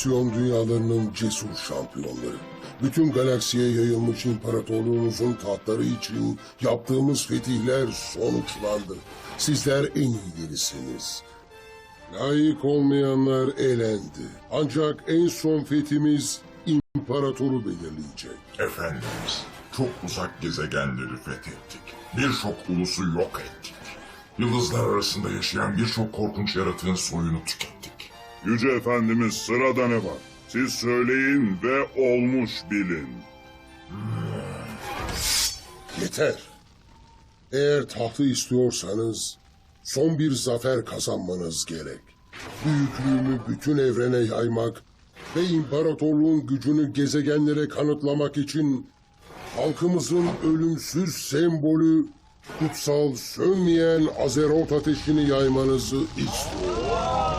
Halsyon dünyalarının cesur şampiyonları. Bütün galaksiye yayılmış imparatorluğumuzun tahtları için yaptığımız fetihler sonuçlandı. Sizler en iyilerisiniz. Layık olmayanlar elendi. Ancak en son fethimiz imparatoru belirleyecek. Efendimiz, çok uzak gezegenleri fethettik. Birçok ulusu yok ettik. Yıldızlar arasında yaşayan birçok korkunç yaratığın soyunu tükettik. Yüce Efendimiz sırada ne var? Siz söyleyin ve olmuş bilin. Yeter. Eğer tahtı istiyorsanız son bir zafer kazanmanız gerek. Büyüklüğümü bütün evrene yaymak ve imparatorluğun gücünü gezegenlere kanıtlamak için halkımızın ölümsüz sembolü kutsal sönmeyen Azeroth ateşini yaymanızı istiyorum.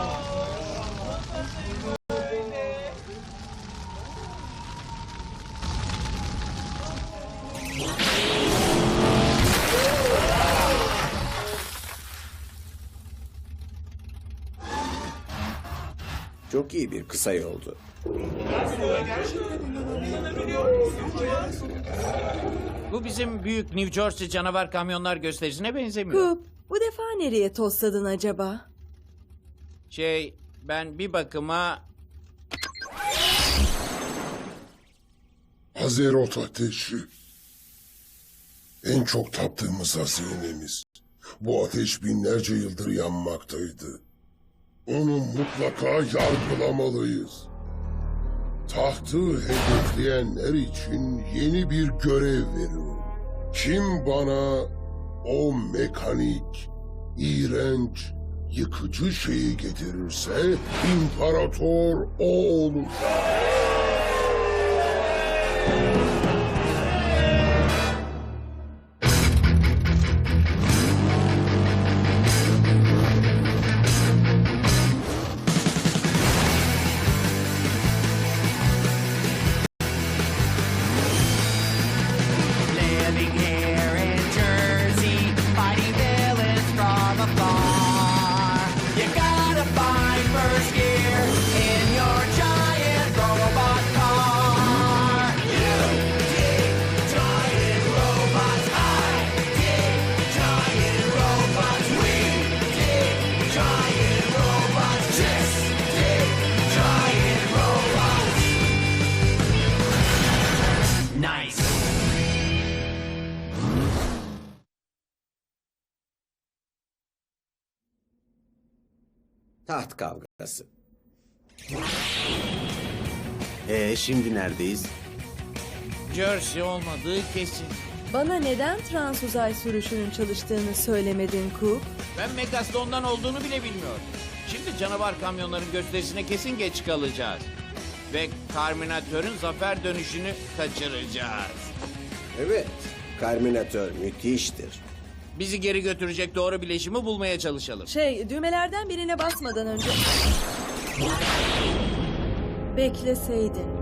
Çok iyi bir kısa yoldu. Bu bizim büyük New Jersey canavar kamyonlar gösterisine benzemiyor. Kup, bu defa nereye tosladın acaba? Şey, ben bir bakıma Azeroth ateşi. En çok taptığımız hazinemiz. Bu ateş binlerce yıldır yanmaktaydı. Onu mutlaka yargılamalıyız. Tahtı hedefleyenler için yeni bir görev veriyorum. Kim bana o mekanik, iğrenç, yıkıcı şeyi getirirse imparator o olacak. Kavgası. Ee şimdi neredeyiz? Jersey olmadığı kesin. Bana neden trans uzay sürüşünün çalıştığını söylemedin Kup? Ben Megaston'dan olduğunu bile bilmiyorum. Şimdi canavar kamyonların gösterisine kesin geç kalacağız. Ve Terminatör'ün zafer dönüşünü kaçıracağız. Evet. Terminator müthiştir. Bizi geri götürecek doğru bileşimi bulmaya çalışalım. Şey, düğmelerden birine basmadan önce... Bekleseydin.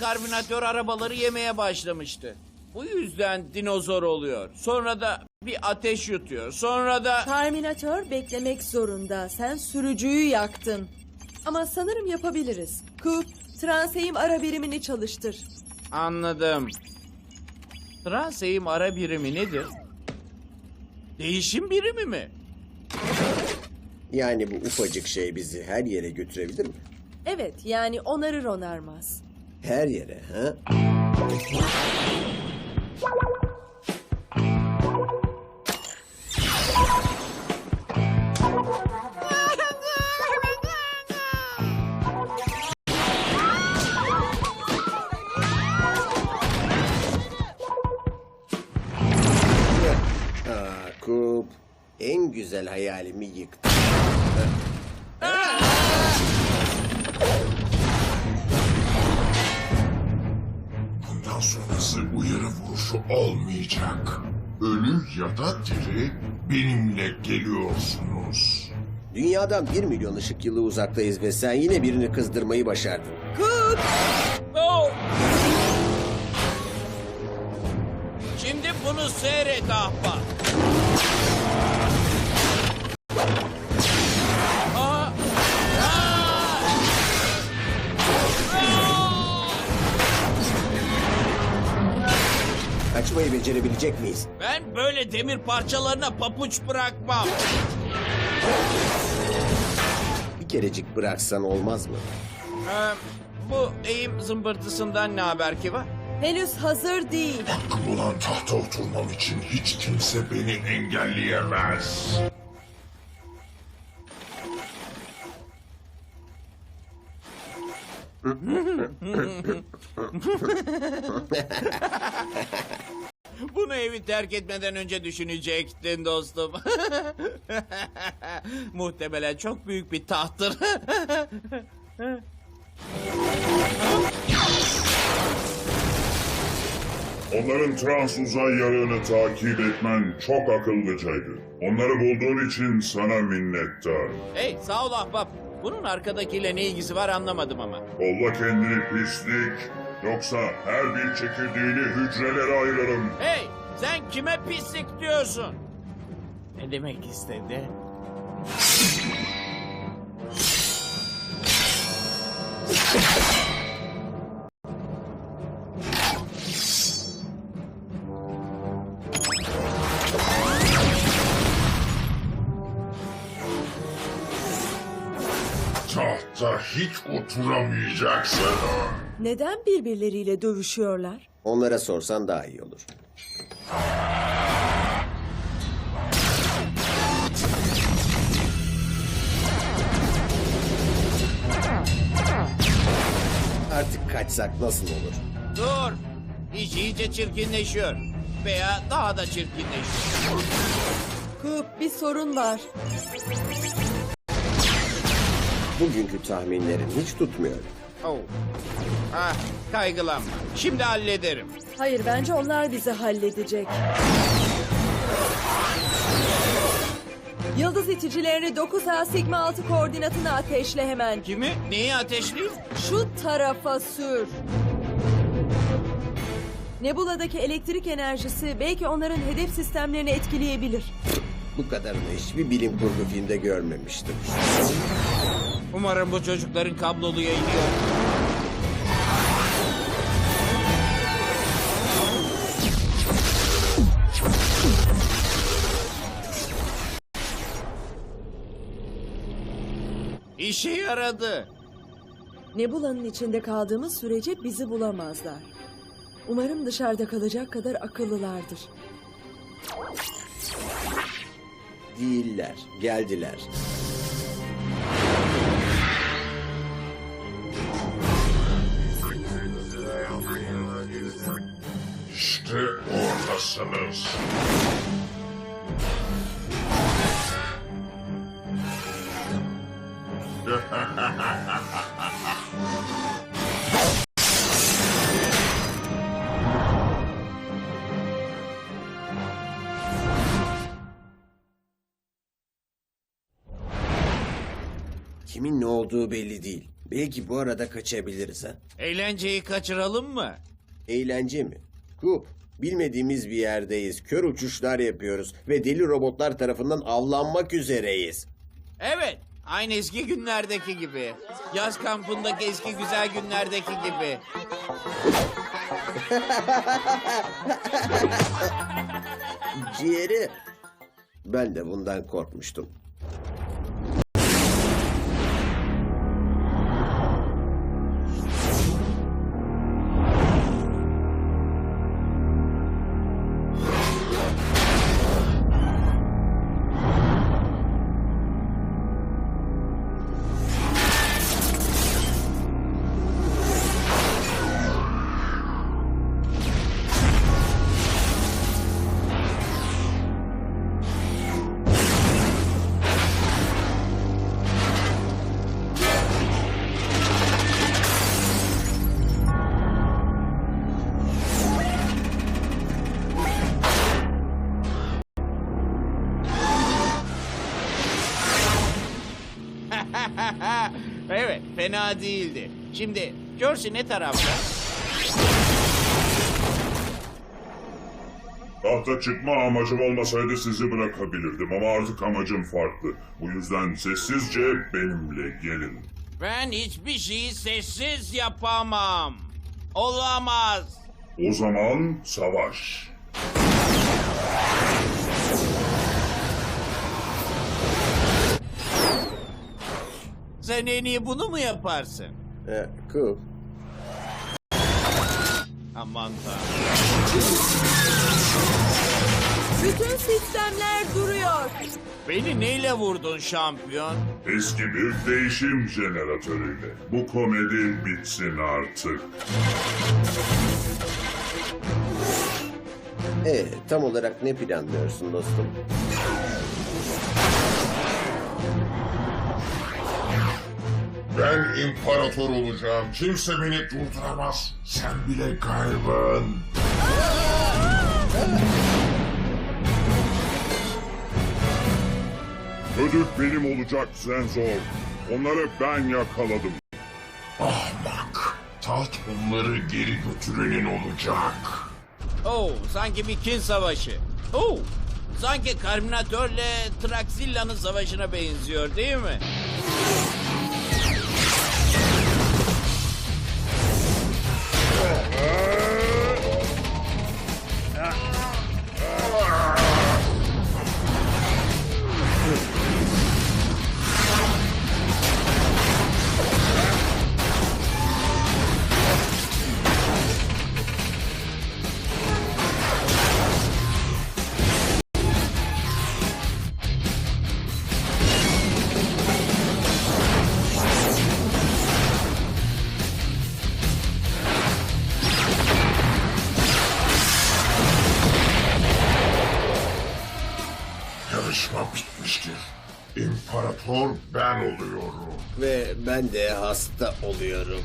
Terminatör arabaları yemeye başlamıştı. Bu yüzden dinozor oluyor. Sonra da bir ateş yutuyor. Sonra da... Terminatör beklemek zorunda. Sen sürücüyü yaktın. Ama sanırım yapabiliriz. Kup, transeyim ara birimini çalıştır. Anladım. Transeyim ara birimi nedir? Değişim birimi mi? Yani bu ufacık şey bizi her yere götürebilir mi? Evet, yani onarır onarmaz. Her yere ha? Ölü ya da diri benimle geliyorsunuz. Dünyadan bir milyon ışık yılı uzaktayız ve sen yine birini kızdırmayı başardın. Coop! Oh! Şimdi bunu seyret ahbap. Kaçmayı becerebilecek miyiz? Ben böyle demir parçalarına papuç bırakmam. Bir kerecik bıraksan olmaz mı? Ee, bu eğim zımbırtısından ne haber ki var? Henüz hazır değil. Hakkım olan tahta oturmam için hiç kimse beni engelleyemez. Bunu evi terk etmeden önce düşünecektin dostum. Muhtemelen çok büyük bir tahttır. Onların trans uzay yarığını takip etmen çok akıllıcaydı. Onları bulduğun için sana minnettarım. hey sağ ol ahbap. Bunun arkadakiyle ne ilgisi var anlamadım ama. Kolla kendini pislik. Yoksa her bir çekirdeğini hücrelere ayırırım. Hey sen kime pislik diyorsun? Ne demek istedi? Oturamayacaksın. Neden birbirleriyle dövüşüyorlar? Onlara sorsan daha iyi olur. Artık kaçsak nasıl olur? Dur. İş iyice çirkinleşiyor. Veya daha da çirkinleşiyor. Coop bir sorun var. Bugünkü tahminlerin hiç tutmuyor. Oh. Ah, kaygılanma. Şimdi hallederim. Hayır bence onlar bizi halledecek. Yıldız iticilerini 9A Sigma 6 koordinatına ateşle hemen. Kimi? Neyi ateşleyeyim? Şu tarafa sür. Nebula'daki elektrik enerjisi belki onların hedef sistemlerini etkileyebilir. Bu kadarını hiçbir bilim kurgu filmde görmemiştim. Umarım bu çocukların kablolu yayını yok. İşe yaradı. Nebula'nın içinde kaldığımız sürece bizi bulamazlar. Umarım dışarıda kalacak kadar akıllılardır. Değiller, geldiler. İşte oradasınız. Kimin ne olduğu belli değil. Belki bu arada kaçabiliriz ha. Eğlenceyi kaçıralım mı? Eğlence mi? Kup, bilmediğimiz bir yerdeyiz. Kör uçuşlar yapıyoruz ve deli robotlar tarafından avlanmak üzereyiz. Evet. Aynı eski günlerdeki gibi. Yaz kampındaki eski güzel günlerdeki gibi. Ciğeri. Ben de bundan korkmuştum. evet, fena değildi. Şimdi Jersey ne tarafta? Tahta çıkma amacım olmasaydı sizi bırakabilirdim ama artık amacım farklı. Bu yüzden sessizce benimle gelin. Ben hiçbir şeyi sessiz yapamam. Olamaz. O zaman savaş. Sen en iyi bunu mu yaparsın? Ee, Coop, Aman tanrım. Bütün sistemler duruyor. Beni neyle vurdun şampiyon? Eski bir değişim jeneratörüyle. Bu komedi bitsin artık. ee, tam olarak ne planlıyorsun dostum? Ben imparator olacağım. Kimse beni durduramaz. Sen bile Gayvan. Ödül benim olacak Zenzor. Onları ben yakaladım. Ahmak. Taht onları geri götürenin olacak. Oh, sanki bir kin savaşı. Oh, sanki Karminatörle Traxilla'nın savaşına benziyor değil mi? Oh, Yarışma bitmiştir. İmparator ben oluyorum. Ve ben de hasta oluyorum.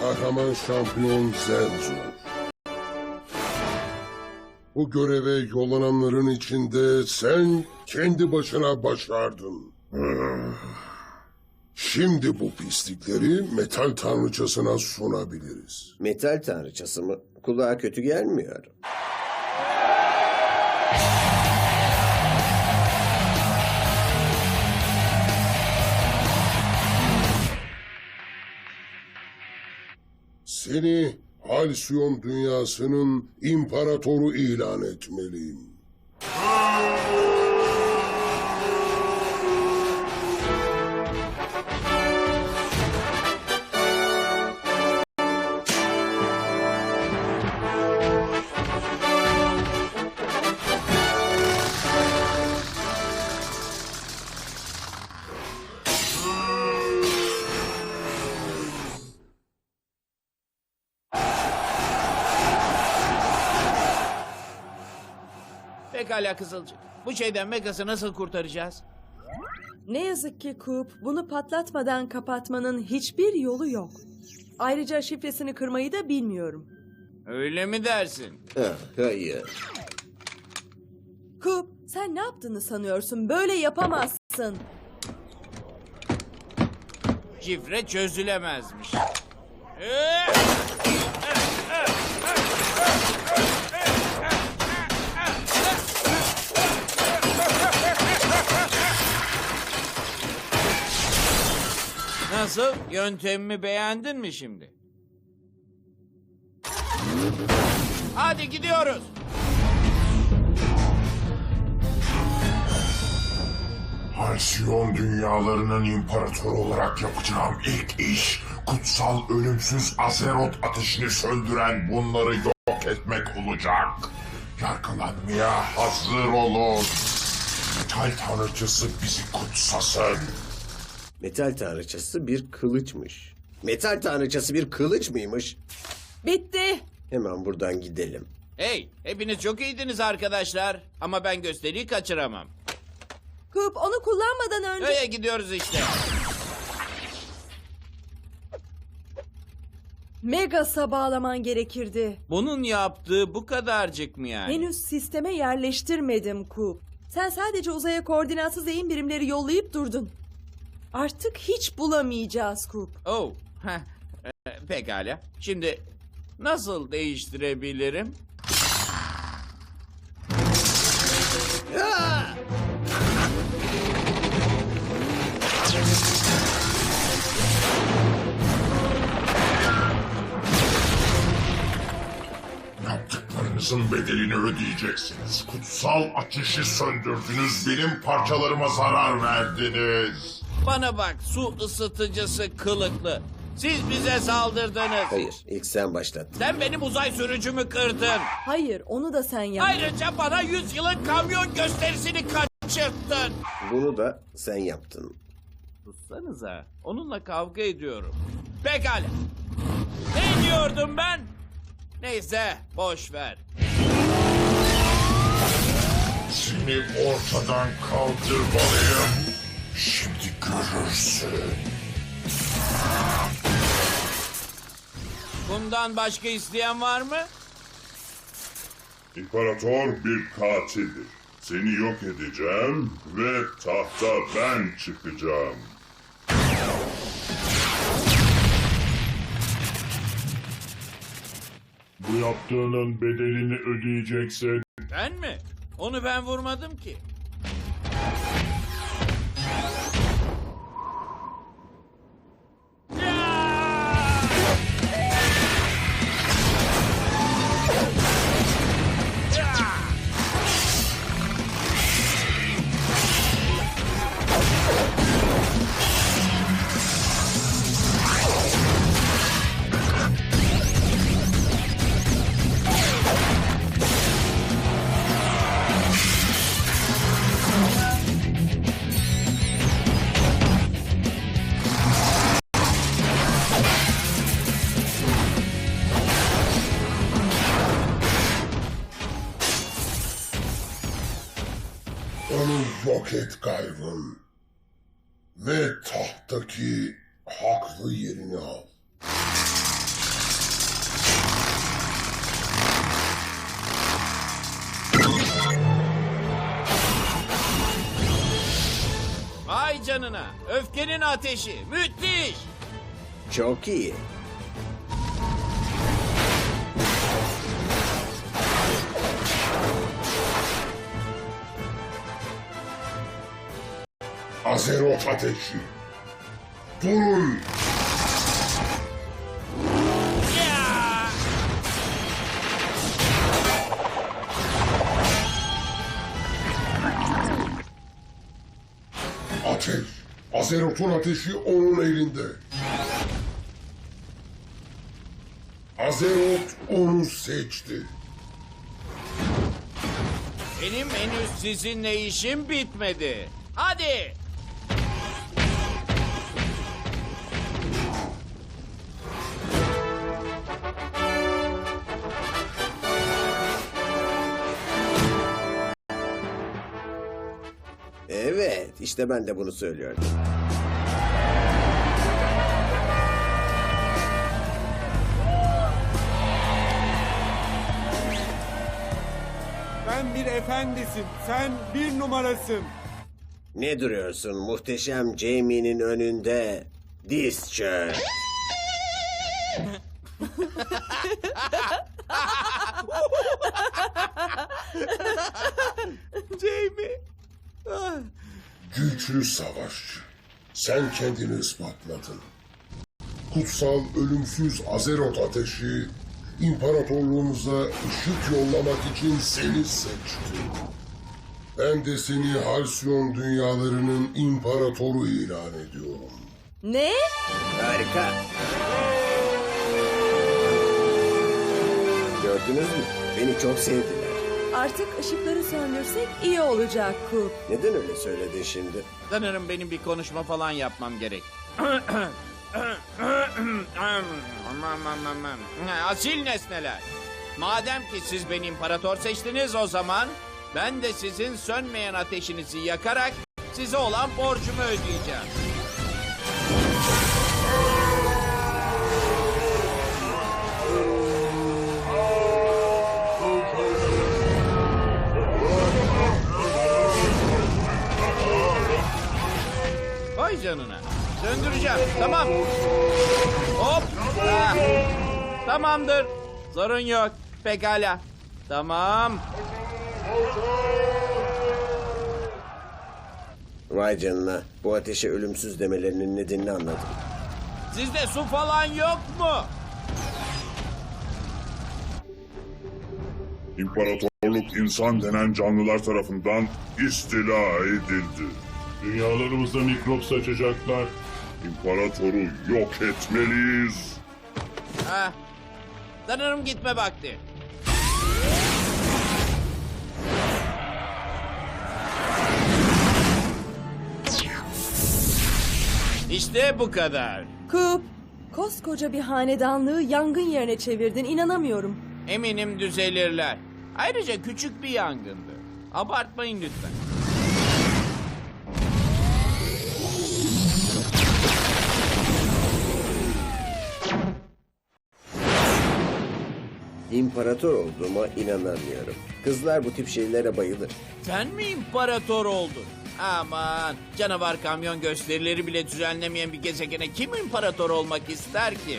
Kahraman şampiyon Zenzor. Bu göreve yollananların içinde sen kendi başına başardın. Şimdi bu pislikleri metal tanrıçasına sunabiliriz. Metal tanrıçası mı? Kulağa kötü gelmiyor. Seni Halsyon dünyasının imparatoru ilan etmeliyim. Pekala Kızılcık. Bu şeyden Megas'ı nasıl kurtaracağız? Ne yazık ki Coop, bunu patlatmadan kapatmanın hiçbir yolu yok. Ayrıca şifresini kırmayı da bilmiyorum. Öyle mi dersin? Ah, hayır. Coop, sen ne yaptığını sanıyorsun? Böyle yapamazsın. Şifre çözülemezmiş. Nasıl? Yöntemimi beğendin mi şimdi? Hadi gidiyoruz. Halsyon dünyalarının imparatoru olarak yapacağım ilk iş kutsal ölümsüz Azeroth ateşini söndüren bunları yok etmek olacak. Yargılanmaya hazır olun. Metal tanrıçısı bizi kutsasın. Metal tanrıçası bir kılıçmış. Metal tanrıçası bir kılıç mıymış? Bitti. Hemen buradan gidelim. Hey, hepiniz çok iyiydiniz arkadaşlar. Ama ben gösteriyi kaçıramam. Kup onu kullanmadan önce... Öyle gidiyoruz işte. Megas'a bağlaman gerekirdi. Bunun yaptığı bu kadarcık mı yani? Henüz sisteme yerleştirmedim Kup. Sen sadece uzaya koordinatsız eğim birimleri yollayıp durdun. Artık hiç bulamayacağız Kup. Oh, heh, e, pekala. Şimdi nasıl değiştirebilirim? Yaptıklarınızın bedelini ödeyeceksiniz. Kutsal ateşi söndürdünüz, benim parçalarıma zarar verdiniz. Bana bak, su ısıtıcısı kılıklı. Siz bize saldırdınız. Hayır, ilk sen başlattın. Sen benim uzay sürücümü kırdın. Hayır, onu da sen yaptın. Ayrıca bana yüzyılın kamyon gösterisini kaçırttın. Bunu da sen yaptın. Sussanıza. Onunla kavga ediyorum. Pekala. Ne diyordum ben? Neyse, boş ver. Seni ortadan kaldırmalıyım. Şimdi görürsün. Bundan başka isteyen var mı? İmparator bir katildir. Seni yok edeceğim ve tahta ben çıkacağım. Bu yaptığının bedelini ödeyeceksin. Ben mi? Onu ben vurmadım ki. Et Gayvın. Ve tahttaki haklı yerini al. Vay canına. Öfkenin ateşi. Müthiş. Çok iyi. Azerot ateşi. Durun. Ya! Ateş. Azerot'un ateşi onun elinde. Azerot onu seçti. Benim henüz sizinle işim bitmedi. Hadi. Evet, işte ben de bunu söylüyordum. Ben bir efendisin. Sen bir numarasın. Ne duruyorsun muhteşem Jamie'nin önünde? Diz çök. Sen kendini ispatladın. Kutsal ölümsüz Azerot ateşi imparatorluğumuza ışık yollamak için seni seçti. Ben de seni Halcyon dünyalarının imparatoru ilan ediyorum. Ne? Harika. Gördünüz mü? Beni çok sevdiler. Artık ışıkları söndürsek iyi olacak Kup. Neden öyle söyledin şimdi? Sanırım benim bir konuşma falan yapmam gerek. Asil nesneler. Madem ki siz beni imparator seçtiniz o zaman ben de sizin sönmeyen ateşinizi yakarak size olan borcumu ödeyeceğim. Döndüreceğim. Tamam. Hop. Tamamdır. Sorun yok. Pekala. Tamam. Vay canına. Bu ateşe ölümsüz demelerinin nedenini anladım. Sizde su falan yok mu? İmparatorluk insan denen canlılar tarafından istila edildi. Dünyalarımızda mikrop saçacaklar. İmparatoru yok etmeliyiz. Ha. Sanırım gitme vakti. İşte bu kadar. Kup, koskoca bir hanedanlığı yangın yerine çevirdin. İnanamıyorum. Eminim düzelirler. Ayrıca küçük bir yangındı. Abartmayın lütfen. İmparator olduğuma inanamıyorum. Kızlar bu tip şeylere bayılır. Sen mi imparator oldun? Aman canavar kamyon gösterileri bile düzenlemeyen bir gezegene kim imparator olmak ister ki?